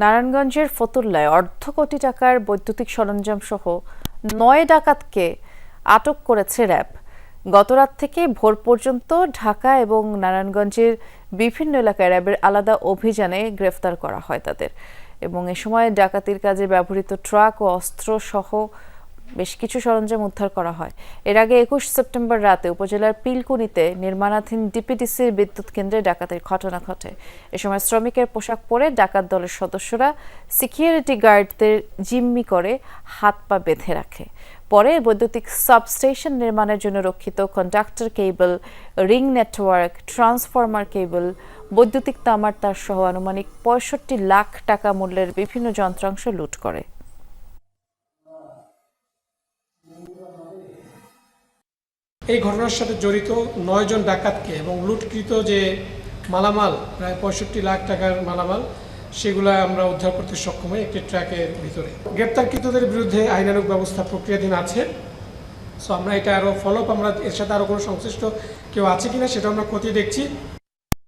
নারায়ণগঞ্জের ফতুল্লায় অর্ধ কোটি টাকার বৈদ্যুতিক সরঞ্জাম সহ নয় ডাকাতকে আটক করেছে র্যাব। গতরাত থেকে ভোর পর্যন্ত ঢাকা এবং নারায়ণগঞ্জের বিভিন্ন এলাকায় র্যাবের আলাদা অভিযানে গ্রেফতার করা হয় তাদের। এবং এ সময় ডাকাতির কাজে ব্যবহৃত ট্রাক ও অস্ত্র সহ বেশ কিছু সরঞ্জাম উদ্ধার করা হয়। এর আগে একুশ সেপ্টেম্বর রাতে উপজেলার পিলকুনিতে নির্মাণাধীন ডিপিডিসির বিদ্যুৎ কেন্দ্রে ডাকাতির ঘটনা ঘটে। এ সময় শ্রমিকের পোশাক পরে ডাকাত দলের সদস্যরা সিকিউরিটি গার্ডদের জিম্মি করে হাত পা বেঁধে রাখে। পরে বৈদ্যুতিক সাবস্টেশন নির্মাণের জন্য রক্ষিত conductor cable, ring network, transformer cable, বৈদ্যুতিক তামার তার সহ আনুমানিক পঁয়ষট্টি লাখ টাকা মূল্যের বিভিন্ন যন্ত্রাংশ লুট করে। এই ঘটনার সাথে জড়িত নয় জন ডাকাতকে এবং লুটকৃত যে মালামাল, প্রায় পঁয়ষট্টি লাখ টাকার মালামাল, সেগুলো আমরা উদ্ধার করতে সক্ষম হই একটি ট্র্যাকের ভিতরে। গ্রেপ্তারকৃতদের বিরুদ্ধে আইনানুগ ব্যবস্থা প্রক্রিয়াধীন আছে। সো আমরা এটা আরও ফলো আপ আমরা এর সাথে আরও কোনো সংশ্লিষ্ট কেউ আছে কিনা সেটা আমরা খতিয়ে দেখছি।